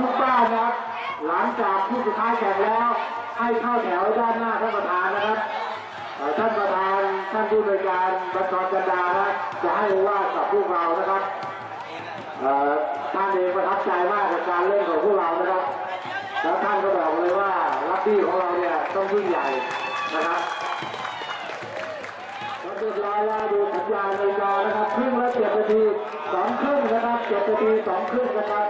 ทุกบ้านนะครับ หลังจากผู้สุดท้ายแข่งแล้ว ให้เข้าแถวด้านหน้าท่านประธานนะครับท่านประธานท่านผู้บริการบัญชรจันดานะจะให้ว่ากับพวกเรานะครับท่านเองประทับใจมากกับการเล่นของพวกเรานะครับ แล้วท่านก็บอกเลยว่าลักบี้ของเราเนี่ยต้องยิ่งใหญ่นะครับเรียบร้อยแล้วดูสัญญาณในจอนะครับครึ่งละเจ็ดนาทีสองครึ่งนะครับเจ็ดนาทีสองครึ่งนะครับ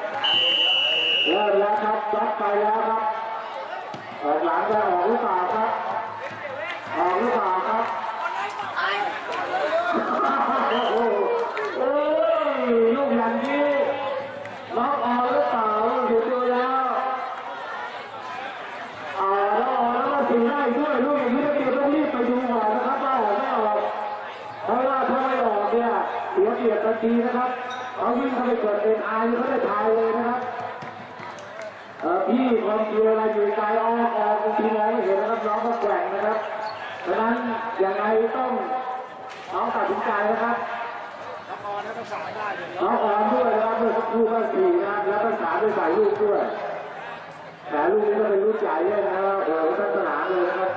เริ่มแล้วครับจัดไปแล้วครับออกหลังจะออกหรือเปล่าครับออกหรือเปล่าครับโอ้โหโอ้ยลูกอย่างนี้ล็อกออกหรือเปล่าอยู่ดูแล้วอ่าแล้วออกแล้วก็ถึงได้ด้วยลูกอย่างนี้ต้องต้องรีบไปดูก่อนนะครับว่าออกไม่ออกเพราะว่าถ้าไม่ออกเนี่ยเสียเปรียบทันทีนะครับเขาวิ่งเข้าไปเกิดเป็นอายเขาได้ทายเลยนะครับ อพี่ความเชียร์อะไรอยู่ไกลออกออกบางทีมองไม่เห็นนะครับน้องก็แกว่งนะครับดังนั้นยังไงต้องน้องตัดสินใจนะครับน้องออมด้วยนะครับเมื่อสักครู่ก็สี่นะครับแล้วก็สามด้วยใส่ลูกด้วยแต่ลูกนี้ก็เป็นลูกใหญ่ด้วยนะครับโอ้โหทั้งสนามเลยนะครับ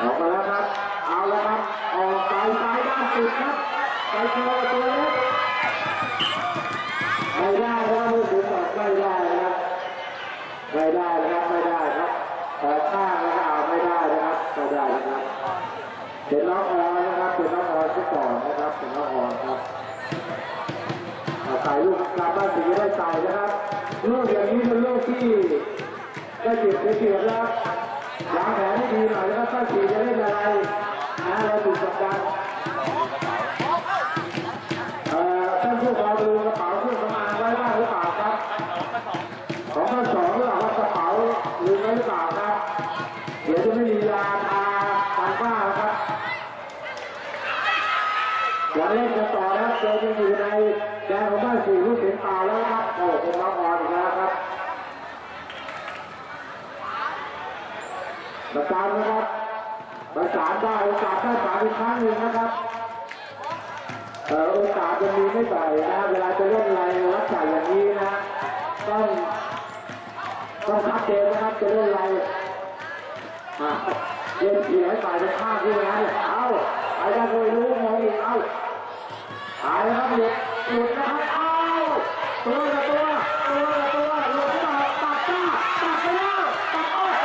ออกมาแล้วครับ เอาแล้วครับ ออกไปซ้ายด้านสุดครับไปโชว์ตัวเล็กไม่ได้ ก่อนนะครับเป็นน้องอนครับเอาใส่ลูกกลับบ้านสีได้ใส่นะครับลูกอย่างนี้เป็นลูกที่ได้เก็บได้เกียรติแล้ววางแผนให้ดีหน่อยนะครับถ้าสีจะเล่นอะไรนะเราถูกกดดันเอ่อท่านผู้ปกครองดูกระเป๋าเครื่องสำอางไว้บ้างหรือเปล่าครับของข้อสองหรือเปล่ากระเป๋าลืมไว้หรือเปล่า เล่นกันต่อนะครับเจอกันอยู่ในแดนของบ้านสี่ลูกเสียงตาแล้วครับโอ้เป็นน้องออนอีกแล้วครับประจานนะครับประสานได้โอกาสได้สามอีกครั้งหนึ่งนะครับเอ่อโอกาสจะมีไม่บ่อยนะเวลาจะเล่นอะไรลักษณะอย่างนี้นะต้องต้องชัดเจนนะครับจะเล่นอะไรอะเล่นเสียให้ฝ่ายตรงข้ามที่ไหนเอาไปได้โดยรู้มองอีกเอา หายแล้วครับหลุดหลุดนะครับเอาตัวกับตัวตัวกับตัวหลุดต่อตัดจ้าตัดไปแล้วตัดโอ้โห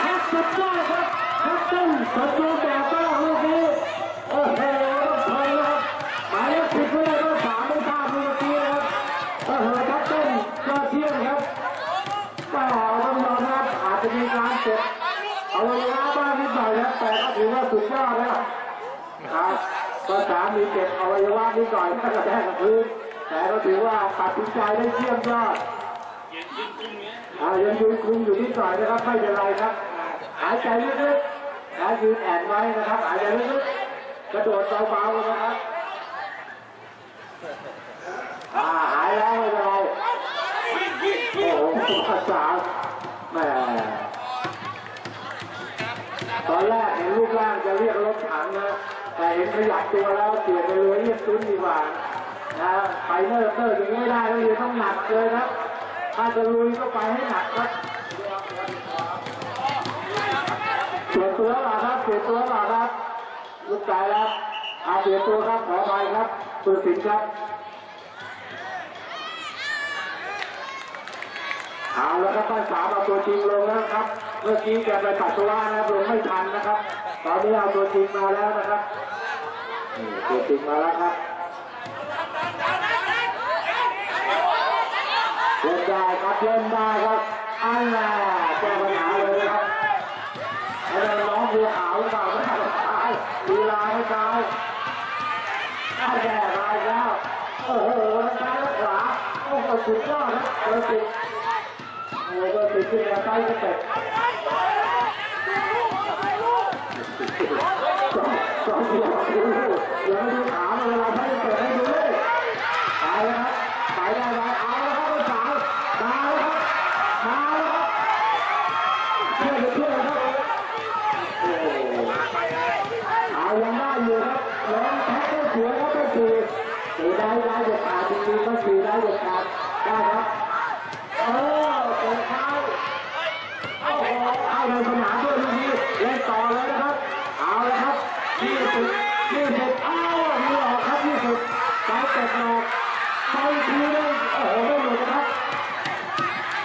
แฮกสุดยอดครับแฮกตึ้งสมบูรณ์แบบก็ลูกนี้โอ้โหต้องทนนะครับหมายเลขสิบไม่ได้ก็สามไม่พลาดเมื่อกี้นะครับโอ้โหแฮกตึ้งยอดเยี่ยมครับก็ต้องยอมรับอาจจะมีการเจ็บเอาเวลาบ้างนิดหน่อยนะแต่ก็ถือว่าสุดยอดแล้วครับก็สามี เจ็บอวัยวะนิดหน่อยถ้ากระแทกกับพื้น แต่ก็ถือว่าตัดสินใจได้เยี่ยมยอดอายังยืนคุมอยู่นิดหน่อยนะครับไม่เป็นไรครับ หายใจลึกๆหายยืนแอนไว้นะครับ หายใจลึกๆกระโดดเบาๆนะครับหายแล้วไม่เป็นไรโอ้โหภาษา ขยับตัวแล้วเปลี่ยนไปเลยเรียกตุ้นดีกว่านะไปเนิ่ร์เนิ่ร์อย่างนี้ไม่ได้เลยต้องหนักเลยครับ ถ้าจะลุยก็ไปให้หนักครับเปลี่ยนตัวหรอครับเปลี่ยนตัวหรอครับลูกใจแล้วอาเปลี่ยนตัวครับขอไปครับตัวสินครับเอาแล้วครับท่านสามเอาตัวจริงลงแล้วครับ เมื่อกี้แกไปปัสสาวะนะครับลงไม่ทันนะครับ ตอนนี้เอาตัวจริงมาแล้วนะครับ ตัวจริงมาแล้วครับเล่นได้ครับเล่นได้ครับอันน่ะแก้ปัญหาเลยครับไอ้เรื่องน้องบัวขาวหรือเปล่าไม่ใช่ตายดีลาไม่ตายอ้าแย่ตาแล้ว โอ้โหทั้งซ้ายและขวาโอ้โหสุดยอดนะเบอร์สิบโอ้โหเบอร์สิบขึ้นมาใต้สเต็ป สองเดียวดูอย่ามาดูขาเวลาเปิดให้ดูเลยไปแล้วครับไปได้ไหมเอาแล้วครับสาวมาแล้วครับมาแล้วครับเชื่อเชื่อครับโอ้เอายังได้อยู่ครับร้องแท็กก็สวยครับก็คือสีได้ได้เด็ดขาดจริงๆก็สีได้เด็ดขาด หลอกไปทีนึงโอ้โหไม่หลุดนะครับ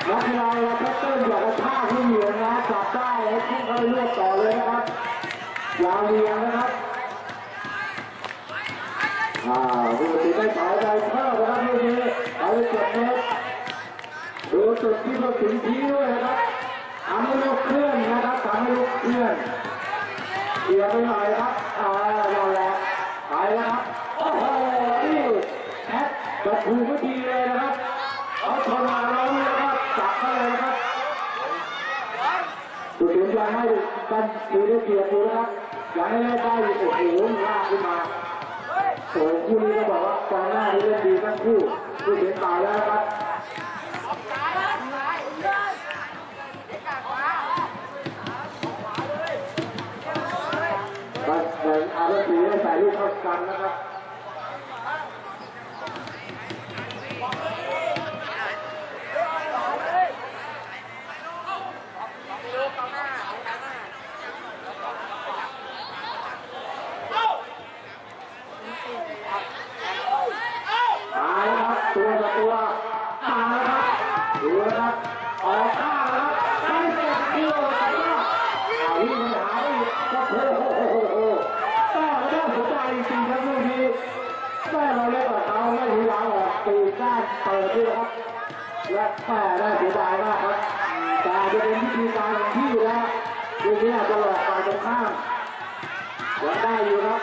นักกีฬาเราเพชรเติ้ลอยากกระชากที่เหยียนนะจับได้แล้วทิ้งเขาไปลวกต่อเลยนะครับยาวเรียงนะครับอ่าผู้ตัดสินได้ถอยไปเพิ่มนะครับลูกนี้เอาไปเจ็ดเมตรดูจุดที่ผู้ตัดสินชี้ด้วยนะครับทำให้ลูกเคลื่อนนะครับทำให้ลูกเคลื่อน เดี๋ยวไปหน่อยครับอ่าเราแหละไปแล้วครับ โอ้โห นี่แอด จะถูกไม่ดีเลยนะครับเอาชนมาเราเลยนะครับจับเขาเลยนะครับจุดเด่นยังให้กันถือได้เกียรติอยู่นะครับยังให้ได้ด้โอ้โหลากขึ้นมาโอ้คู่นี้ก็บอกว่ากองหน้านี่เล่นดีทั้งคู่ผู้เสียตายแล้วนะครับมันเหมือนอาร์ตีได้ใส่ลูกเข้ากันนะครับ ตาแล้วครับตัวต่อตัวตาแล้วครับดูนะครับออกข้างนะครับไม่เจ็บเดียวก็เอาวิ่งหาอีกก็โอ้โหโอ้โหโอ้โหก็ได้หัวใจจริงครับลูกนี้แม่เราเล่นกับเขาไม่ทีหลังออกตีก้านเปิดด้วยครับและแม่ได้เสียดายมากครับแต่จะเป็นวิธีการของพี่แล้วลูกนี้อาจจะหลอกฝ่ายตรงข้ามยังได้อยู่ครับ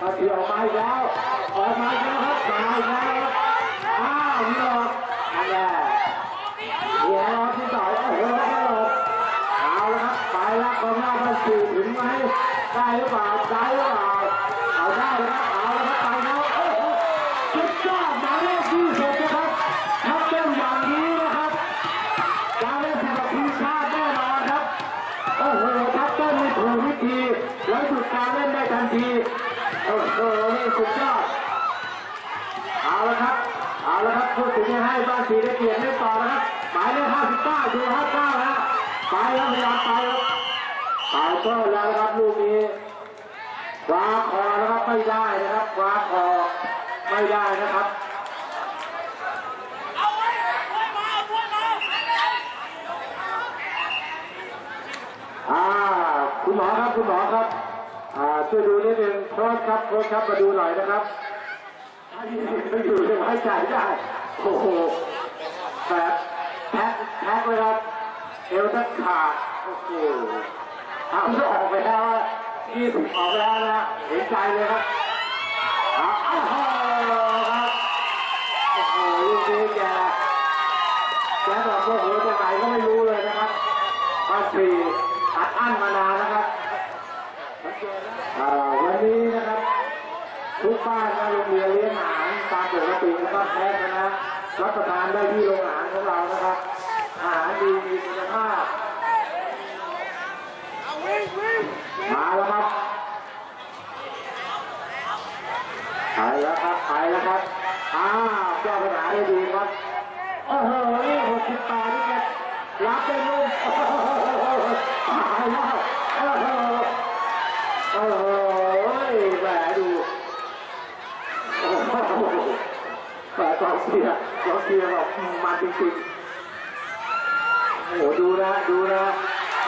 มาเที่ยวมาอีกแล้ว ออกมาอีกแล้วครับมาอีกแล้วครับอ้าวมีหลอกนั่นแหละเดี๋ยวรอที่สองโอ้โหแล้วก็หลอกเอาละครับไปแล้วกองหน้าท่านสี่ถึงไหมได้หรือเปล่าได้หรือเปล่าเอาได้แล้วเอาละครับไปแล้วโอ้โหสุดยอดหมายเลขที่สิบนะครับทับเต้นอย่างนี้นะครับการเล่นสำหรับทีมชาติแน่นอนครับ โอ้โหทับต้นนี่ถูกวิธี แล้วหยุดการเล่นได้ทันที โอ้โห นี่สุดยอด เอาละครับ เอาละครับผู้สิงห์ให้บ้านสีได้เปลี่ยนเล่นต่อนะครับหมายเลข59ดู59 ไปแล้วพยายามไปครับไปก็แล้วนะครับลูกนี้คว้าคอนะครับไม่ได้นะครับคว้าคอไม่ได้นะครับอ่าคุณหมอครับคุณหมอครับอ่าช่วยดูนิดนึงโค้ชครับโค้ชครับมาดูหน่อยนะครับไม่อยู่เลยไว้ใจได้โอ้โหแบบแท็กแท็กเลยครับ เอวทักขาดโอ้โหเอาจะออกไปแล้วยี่สิบออกไปแล้วนะเห็นใจเลยครับอ้าวโอ้โหครับโอ้โหลูกนี้แกแกแบบโอ้โหจะไหนก็ไม่รู้เลยนะครับมาสี่อัดอั้นมานานนะครับวันนี้นะครับ ทุกบ้านนโรงเรียนเลี้ยงอาหารตามปกตินะครับแพ้นะรับประทานได้ที่โรงอาหารของเรานะครับ อาหารดีมีคุณภาพมาแล้วครับไปแล้วครับไปแล้วครับอ้าวเจ้าปัญหาได้ดีครับโอ้โหนี่หกสิบแปดนี่แกรับได้ลูกโอ้โหตายแล้วโอ้โหโอ้โหแหมดูโอ้โหแหมกองเชียร์กองเชียร์บอกมันจริงๆ โอ้โหดูนะดูนะ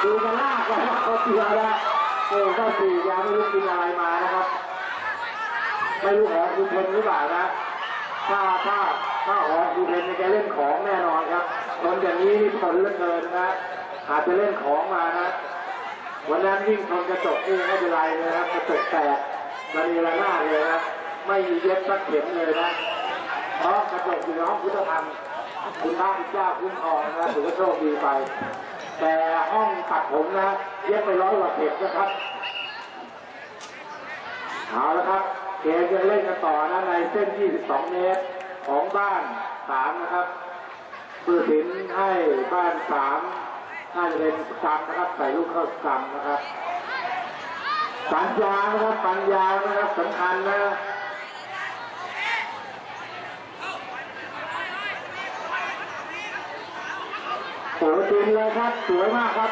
ดูกันลากไปนะกอเชียนะโอ้ก็สี่ยังไม่รู้กินอะไรมานะครับ ไม่รู้ของคุณเพนหรือเปล่านะถ้าถ้าถ้าออกดูเพนแกเล่นของแน่นอนครับคนอย่างนี้นี่ทนเลือเกินนะอาจจะเล่นของมานะวันนั้นวิ่งชนกระจกนี่ไม่เป็นไรเลยนะครับกระจกแตกระเนีระนาดเลยนะไม่มีเย็บสักเข็มเลยนะเพราะกระจกอยู่ในห้องพุทธธรรม คุณพระคุณเจ้าคุ้มครองนะถือว่าโชคดีไป แต่ห้องตัดผมนะเย็บไปร้อยกว่าเข็มนะครับเอาละครับเกมจะเล่นกันต่อนะในเส้น 22 เมตรของบ้าน 3 นะครับผู้สินให้บ้าน 3 น่าจะเป็นซ้ำนะครับใส่ลูกเข้าซ้ำนะครับปัญญานะครับปัญญานะครับสำคัญนะ โอ้จริงเลยครับสวยมากครับ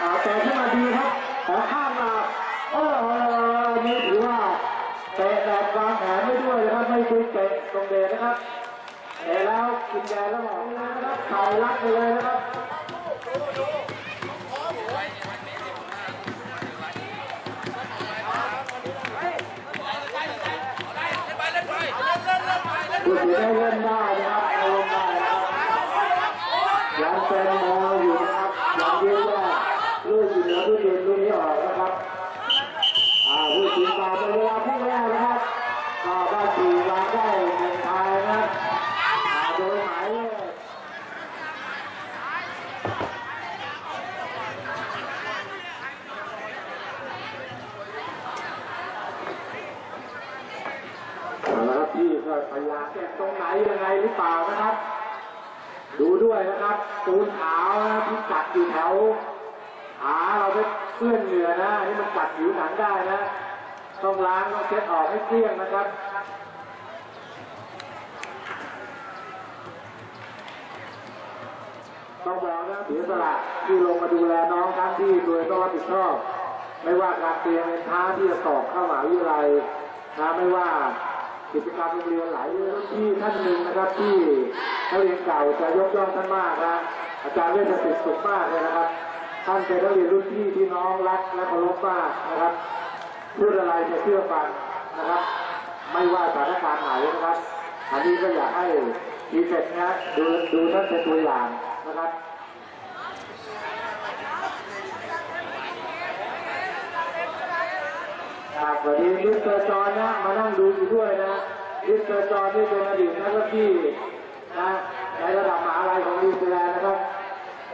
อ่าแต่ขึ้นมาดีครับขอข้ามมาโอ้โหนี่ถือว่าเตะแบบวางแผนไม่ด้วยนะครับไม่ดูยเตะตรงเดชนะครับเตะแล้วกินแดแล้วออกนะครับเข่ารัดไปเลยนะครับผู้สีได้เล่นได้นะครับเอาลงได้นะครับยังเป็นมออยู่นะครับยังยืดว่าลูกอยู่เหนือผู้ยืนลูกนี้ออกนะครับอ่าผู้สีตามเป็นเวลาพุ่งแรกนะครับก็ได้สี่วางได้หนึ่งทายนะครับอ่าโดยหมายเลขเอาละครับพี่ก็พยายามแก้ตรงไหนยังไงหรือเปล่านะครับ ดูด้วยนะครับตูนขาวนะที่กัดอยู่แถวขาเราไปเปื้อนเหงื่อนะอันนี่มันกัด ผิวหนังได้นะต้องล้างต้องเช็ดออกให้เกลี้ยงนะครับต้องบอกนะเสียสละที่ลงมาดูแลน้องทั้งที่โดยต้องรับผิดชอบ ไม่ว่าการเตรียมเป็นท้าที่จะสอบเข้ามหาวิทยาลัยนะไม่ว่ากิจกรรมโรงเรียนหลายเรื่องที่ท่านหนึ่งนะครับที่นักเรียนเก่าจะยกย่องท่านมากนะอาจารย์เวชศิษย์สุขมากเลยนะครับ ท่านเป็นนักเรียนรุ่นพี่ที่น้องรักและเคารพมากนะครับพูดอะไรจะเชื่อฟังนะครับ ไม่ว่าสถานการณ์ไหนนะครับ อันนี้ก็อยากให้ทีเฟกนะดูดูท่านเป็นตัวอย่างนะครับครับวันนี้มิสเตอร์จอห์นนะมานั่งดูอยู่ด้วยนะมิสเตอร์จอห์นนี่เป็นอดีตนักรักบี้นะในระดับมหาลัยของนิวซีแลนด์นะครับ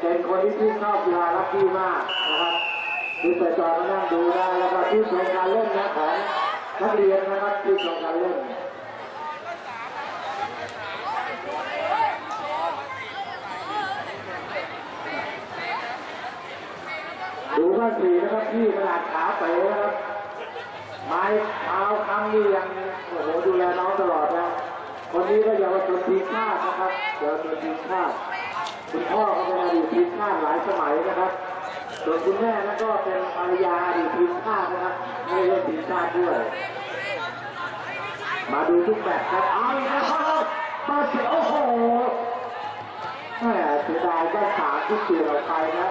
เป็นคนที่ชื่นชอบกีฬารักบี้มากนะครับมิสเตอร์จอนมานั่งดูได้แล้วก็ที่ชมการเล่นนะของนักเรียนนะครับที่ชมการเล่นดูบ้าสีนะครับที่ขนาดขาเป๋นะครับไม้เท้าครั้งนี้ยังโอ้โหดูแลน้องตลอดนะคนนี้ก็เยาวชนทีมชาตินะครับเยาวชนทีมชาติ คุณพ่อก็เป็นอดีตทีมชาติหลายสมัยนะครับ ส่วนคุณแม่นั่นก็เป็นภรรยาอดีตทีมชาตินะครับไม่ได้เล่นทีมชาติด้วย มาดูทุกแมตช์ครับเอาอีกแล้วครับมาเสียโอ้โหแหมเสียดายก็สามที่เสียไปนะ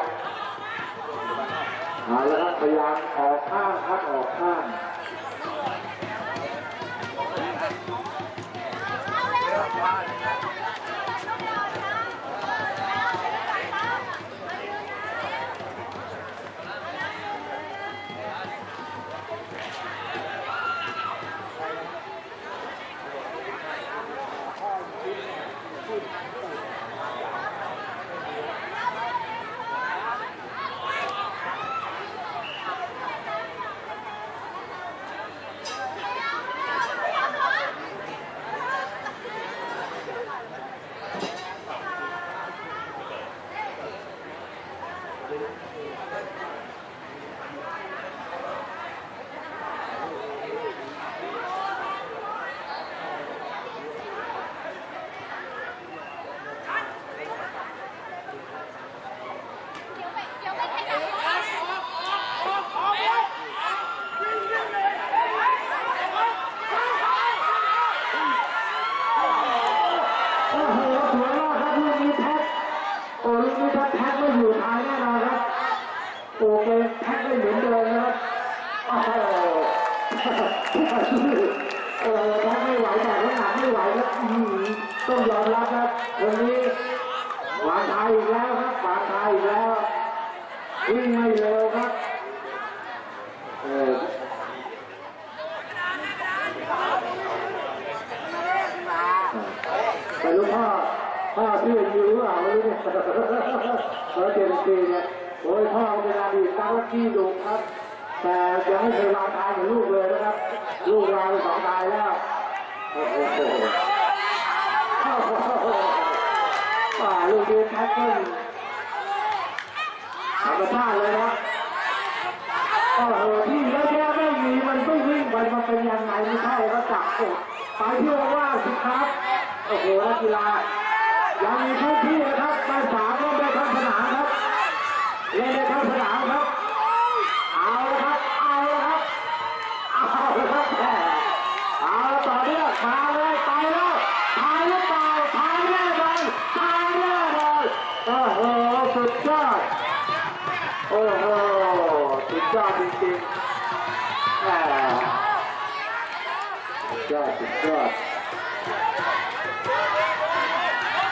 เอาละครับพยายามออกข้างครับออกข้าง โอ้โหสวยมากครับลูกนี้แท็กโอ้ลูกนี้ถ้าแท็กไม่อยู่ทายแน่นอนครับ โอ้เกมแท็กไม่เหมือนเดิมนะครับโอ้โหโอ้โหแท็กไม่ไหวแต่น้ำหนักไม่ไหวครับอื้อหือต้องยอมรับครับวันนี้หวานทายอีกแล้วครับหวานทายอีกแล้ว วิ่งไม่เร็วครับเออไม่รู้พ่อพ่อพี่ยังอยู่หรือเปล่าไม่รู้เนี่ยร้อเจ็ดสิบสี่เนี่ยโอ้ยพ่อเป็นอดีตนักลักกี้ดุครับ แต่ยังไม่เคยวางทายกับลูกเลยนะครับ ลูกวางไปสองทายแล้วโอ้โหโอ้โหป่าลูกนี้แท็กเกิล ธรรมชาดเลยนะโอ้โหที่แล้วแค่ไม่มีมันไม่วิ่งไปมันเป็นยังไงไม่ใช่ก็จับกดไปเที่ยวว่าสิครับ โอ้โหนักกีฬายังมีพื้นที่นะครับมาสามก็ได้ทั้งสนามครับ เล่นได้ทั้งสนามครับ เอาละครับ เอาละครับ เอาละครับแหมเอาละต่อเนื่องมาเลยต่อ ยอดจริงๆแหมสุดยอดสุดยอด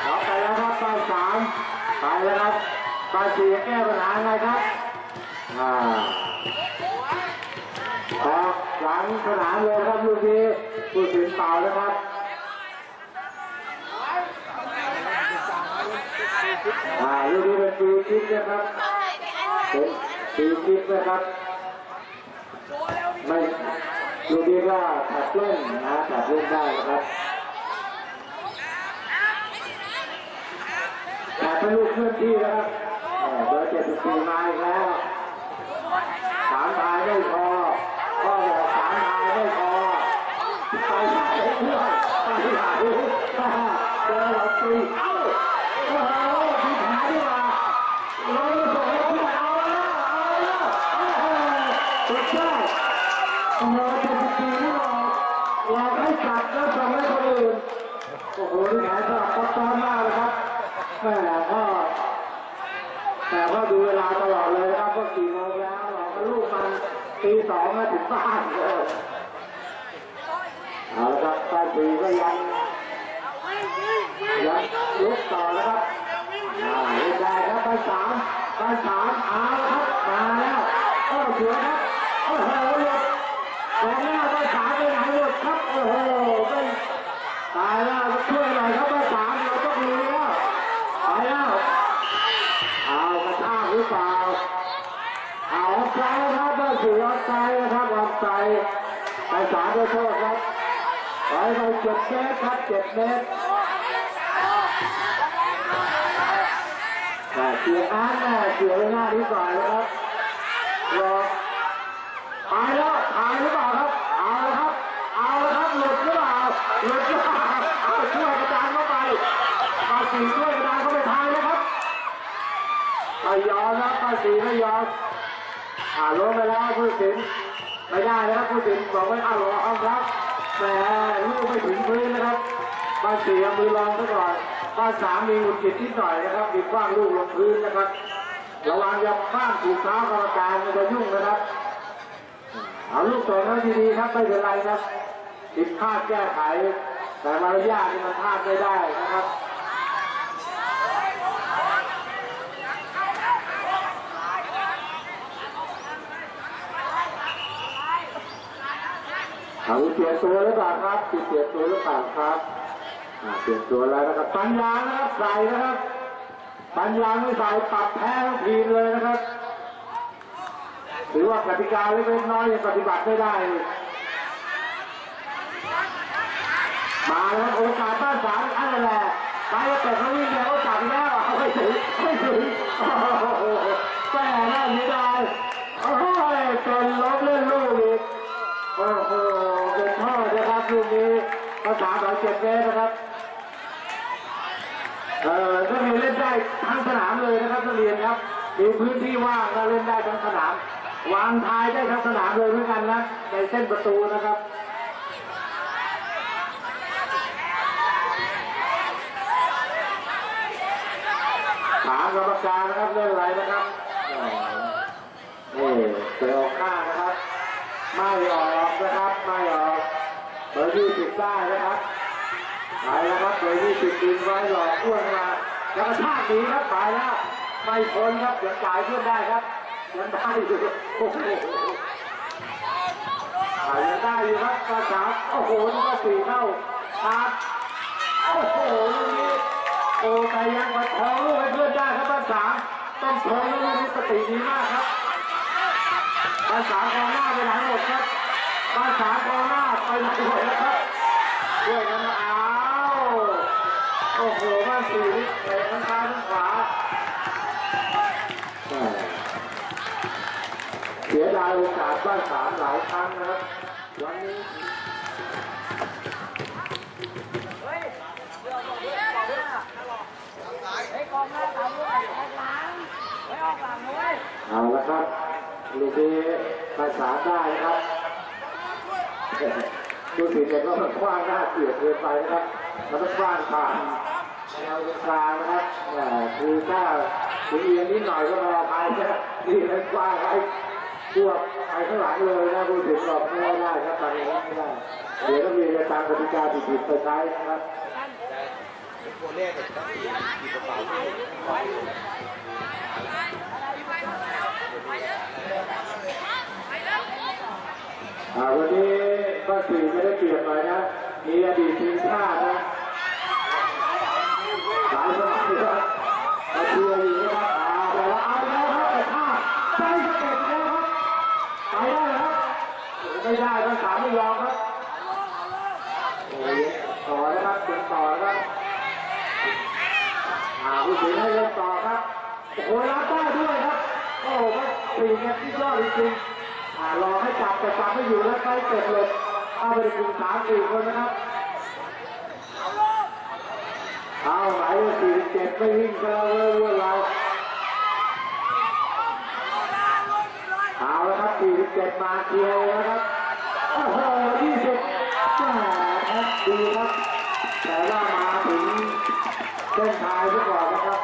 เอาไปแล้วครับป้ายสามไปแล้วครับป้ายสี่แก้ปัญหาไงครับอ่าออกหลังสนามเลยครับลูกนี้ผู้สินเปล่านะครับ อ่าลูกนี้เป็นฟรีคิกนะครับเป็นฟรีคิกนะครับไม่ลูกนี้ก็ถัดเล่นนะถัดเล่นได้นะครับแต่เป็นลูกเคลื่อนที่นะครับเออเบอร์เจ็ดสิบสี่มาอีกแล้วสามทายไม่พอก็บอกสามทายไม่พอไปไหนด้วยไปไหนเจอเราตีเอ้า โอ้โหมีแผลดีกว่าเราให้คุณเอาแล้วเอาแล้วโอ้โหสุดยอดโอ้โหเจ็ดสิบปีนี่เราเราให้จับแล้วส่งให้คนอื่นโอ้โหนี่แผลสลับซับซ้อนมากเลยครับแม่ก็แต่ก็ดูเวลาตลอดเลยนะครับว่ากี่โมงแล้วเราก็ลูกมันตีสองมาถึงบ้านเลยเอาละครับป้าปีก็ยังยังลุกต่อแล้วครับ ได้ครับไปสามไปสามเอาครับมาแล้วโอ้สวยครับโอ้โหหลุดกองหน้าไปสามไปไหนหลุดครับโอ้โหไม่ตายแล้วช่วยหน่อยครับไปสามเราต้องลุยแล้วไปแล้วเอากระชากหรือเปล่าเอาออฟไซด์ครับก็ถือออฟไซด์นะครับออฟไซด์ไปสามด้โทษครับไปไปเจ็ดเมตรครับเจ็ดเมตร อ่าเสียอาร์ตน่ะเสียหน้านี้ก่อนะครับรอตายแล้วตายหรือเปล่าครับ เอาละครับ เอาละครับ หลุดหรือเปล่า หลุดหรือเปล่าเอาช่วยกระดานเข้าไปปาสีช่วยกระดานเข้าไปทายนะครับไม่ยอมนะปาสีไม่ยอมอ่าลงไปแล้วผู้สินไม่ได้นะครับผู้สินบอกว่าเอาหรอเอาครับแหมลูกไม่ถึงพื้นนะครับบ้าสีเอามือรองซะก่อน บ้าสามมีหงุดหงิดนิดหน่อยนะครับ มีคว้างลูกลงพื้นนะครับ ระวังอย่าคว้างถูกเท้ากรรมการมันจะยุ่งนะครับ เอาลูกส่งให้ดีๆครับไม่เป็นไรครับผิดพลาดแก้ไข แต่มารยาทนี่มันพลาดไม่ได้นะครับเอาเปลี่ยตัวหรือเปล่าครับติดเปลี่ยตัวหรือเปล่าครับ เปลี่ยนตัวแล้วนะครับปัญญานะครับใส่นะครับ ปัญญาไม่ใส่ปรับแพ้ทั้งทีมเลยนะครับถือว่ากติกาเล็กน้อยยังปฏิบัติไม่ได้ มาแล้วครับโอกาสบ้านสามอันนั้นแหละไปแต่เขาวิ่งแล้วก็จับแล้วเอาไม่ถึงไม่ถึงโอ้โหแม่น่าเสียดายโอ้ยจนล้มเล่นลูกอีกโอ้โหเป็นท่อนะครับลูกนี้ภาษาหน่อยเจ็ดเมตรนะครับ เอ่อนักเรียนเล่นได้ทั้งสนามเลยนะครับนักเรียนครับมีพื้นที่ว่างก็เล่นได้ทั้งสนาม วางทายได้ทั้งสนามเลยเหมือนกันนะในเส้นประตูนะครับถามกรรมการนะครับเล่นอะไรนะครับนี่เตะออกข้านะครับ ไม่ออกนะครับ ไม่ออกเบอร์ยี่สิบได้นะครับ ไปแล้วครับเบอร์ยี่สิบดึงไว้หลอกอ้วนมาแล้วก็ชากหนีครับไปแล้วไม่พ้นครับยังจ่ายเพื่อนได้ครับยังได้อยู่โอ้โหยังได้อยู่ครับกระสามโอ้โหนี่ก็สี่เข้าครับโอ้โหลูกนี้โอ้แต่ยังประคองลูกให้เพื่อนได้ครับบ้านสามต้องชมลูกนี้สติดีมากครับบ้านสามกองหน้าไปไหนหมดครับบ้านสามกองหน้าไปไหนหมดแล้วครับด้วยนมาอา โอ้โหบ้าสี่นี่เตะทั้งซ้ายทั้งขวาเสียดายโอกาสบ้านสามหลายครั้งนะครับ วันนี้เอาละครับลูกนี้ภาษาได้นะครับดูสิเด็กก็มันกว้างหน้าเสียเกินไปนะครับ มันต้องกว้างผ่านแนวกลางนะครับแหมคือถ้าถึงเอียงนิดหน่อยก็รอไปนะนี่เลยกว้างไปพวกไปข้างหลังเลยนะผู้ถึงบอกไม่ได้ครับตอนนี้ไม่ได้เดี๋ยวต้องมีในตามกติกาผิดๆไปใช้นะครับตัวเลขกับตั้งทีกระเป๋าวันนี้ก็สี่ไม่ได้เปลี่ยนหน่อยนะ มีอดีตทีมชาตินะ ไปได้ครับไม่ได้ต้องสามไม่ยอมครับโอ้ยต่อนะครับเป็นต่อนะครับอ่าผู้สิงให้เล่นต่อครับโอ้โหรับได้ด้วยครับโอ้โหก็สี่เนี่ยที่ยอดจริงๆรอให้จับแต่จับไม่อยู่แล้วใกล้เสร็จเลยเอาไปถึงสามสี่คนนะครับ เอาหมายเลขสี่สิบเจ็ดไม่วิ่งกันแล้วเว้ยว้ยเราเอาแล้วครับสี่สิบเจ็ดมาเคลียร์เลยนะครับโอ้โหยี่สิบแหมครับดีครับ แต่ว่ามาถึงเส้นทายซะก่อนนะครับ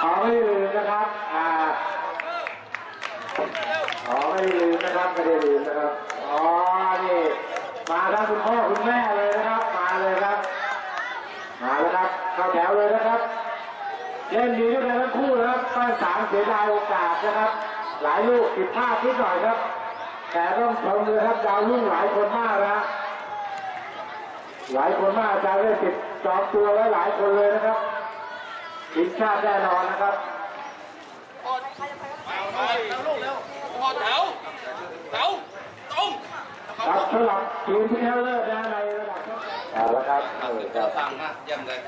ขอไม่ลืมนะครับ อ่า ขอไม่ลืมนะครับ ไม่ได้ลืมนะครับ อ๋อ นี่ มาทั้งคุณพ่อคุณแม่เลยนะครับ มาเลยครับ มาแล้วครับ เข้าแถวเลยนะครับ เล่นดีด้วยกันทั้งคู่นะครับป้านสามเสียดายโอกาสนะครับ หลายลูกผิดพลาดนิดหน่อยครับ แต่ต้องชมเลยครับดาวรุ่งหลายคนมากนะหลายคนมากอาจารย์ได้ติดจองตัวไว้หลายคนเลยนะครับทีมชาติแน่นอนนะครับพอแถว แถวตรงครับสำหรับทีมที่ชนะเลิศนะในระดับเอาละครับเออครับสั่งนะเยี่ยมเลย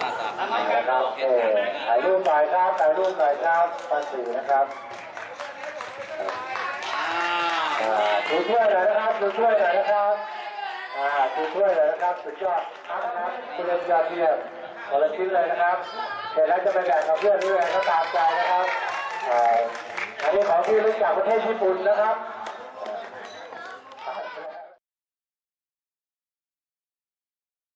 หน้าตาเอาละครับเออถ่ายรูปหน่อยครับถ่ายรูปหน่อยครับปันสีนะครับดูช่วยหน่อยนะครับดูช่วยหน่อยนะครับดูช่วยหน่อยนะครับสุดยอดครับนะครับคุณเล่นยอดเยี่ยมคนละชิ้นเลยนะครับเสร็จแล้วจะไปแบ่งกับเพื่อนด้วยก็ตามใจนะครับ อันนี้ของที่รู้จากประเทศญี่ปุ่นนะครับ